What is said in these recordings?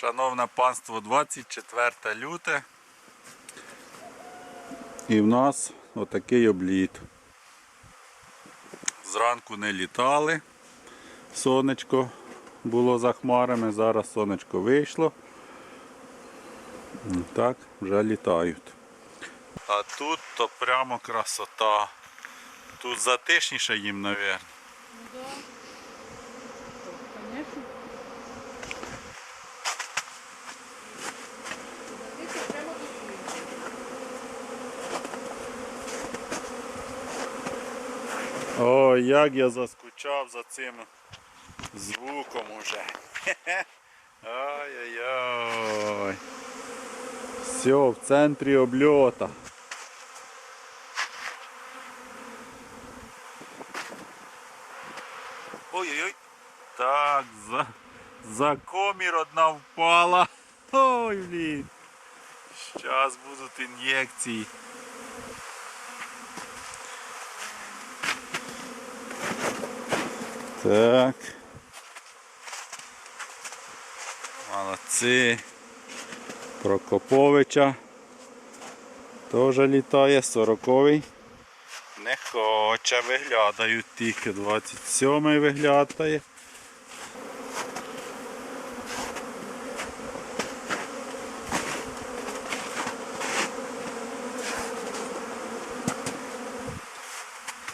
Шановне панство, 24 люте. І в нас отакий обліт. Зранку не літали. Сонечко було за хмарами, зараз сонечко вийшло. Ну, Так, вже літають. А тут то прямо красота. Тут затишніше їм, мабуть. Да. Ой, як я заскучав за цим звуком уже. Ой-ой-ой. Все, в центрі обльота. Ой-ой-ой. Так, за, за комір одна впала. Ой, блін. Зараз будуть ін'єкції. Так. Молодці. Прокоповича. Теж літає, 40-й. Не хоче, виглядають тільки 27-й виглядає.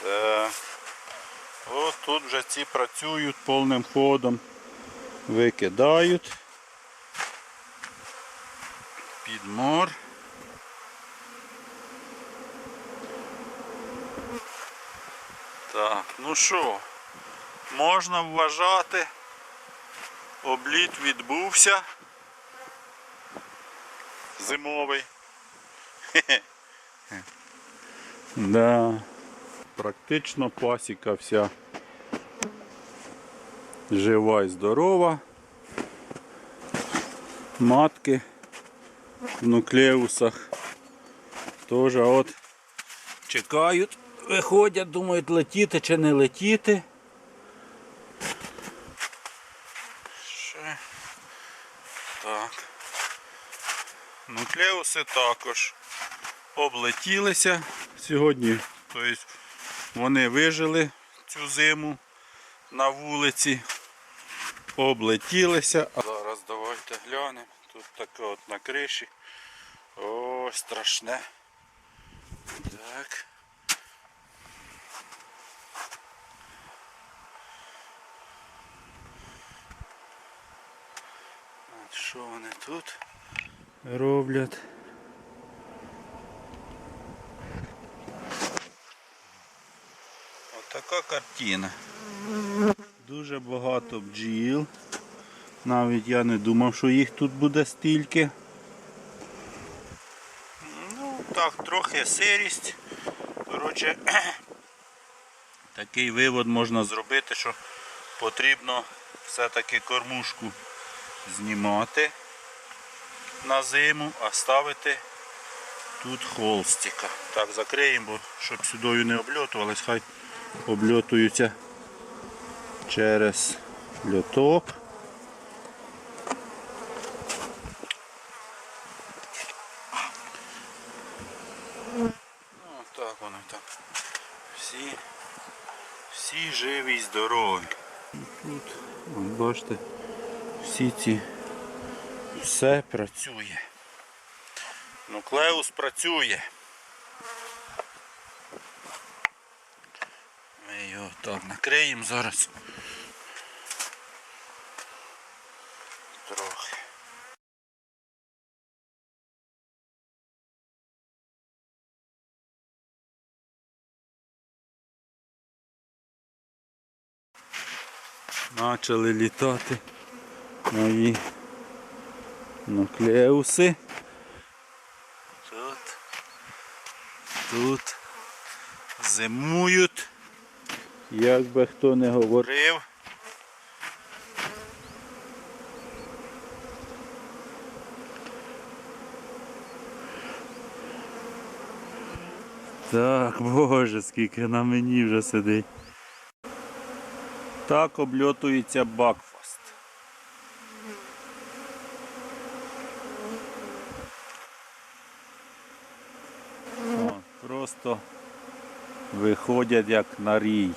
Так. От тут вже ці працюють повним ходом, викидають підмор. Так, ну що, можна вважати, обліт відбувся. Зимовий. Да. Практично пасіка вся жива і здорова. Матки в нуклеусах теж от чекають, виходять, думають летіти чи не летіти. Ще так. Нуклеуси також облетілися сьогодні. Тобто вони вижили цю зиму на вулиці, облетілися. Зараз давайте глянемо. Тут таке от на криші. О, страшне. Так. Що вони тут роблять? Отака картина. Дуже багато бджіл. Навіть я не думав, що їх тут буде стільки. Ну, так, трохи сирість. Коротше, такий вивод можна зробити, що потрібно все-таки кормушку знімати на зиму, а ставити тут холстика. Так, закриємо, бо щоб сюдою не обльотувались, хай обльотуються через льоток. Ну, так воно так. Всі, живі і здорові. Тут, вон, бачите, всі ці все працює. Нуклеус працює. Ми його так накриємо зараз. Трохи. Почали літати мої нуклеуси. Тут, тут зимують. Як би хто не говорив. Так, боже, скільки на мені вже сидить. Так обльотується бакфаст. О, Просто виходять як на рій.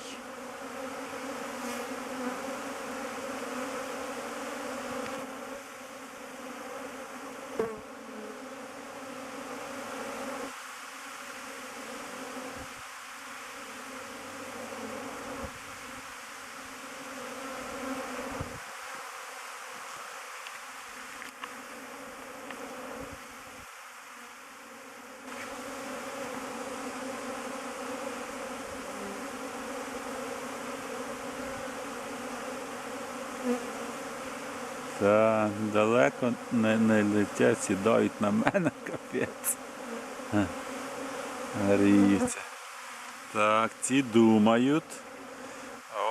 Та далеко не, не летять, сідають на мене, капець. Гріються. Так, ці думають.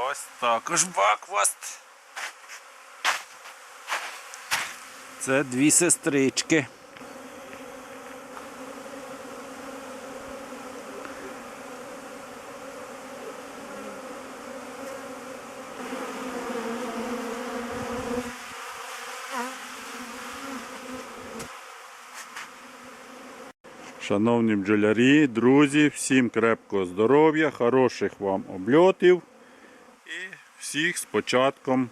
Ось також бакваст. Це дві сестрички. Шановні бджолярі, друзі, всім крепкого здоров'я, хороших вам обльотів і всіх з початком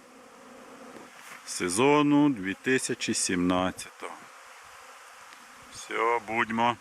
сезону 2017. Все, будьмо.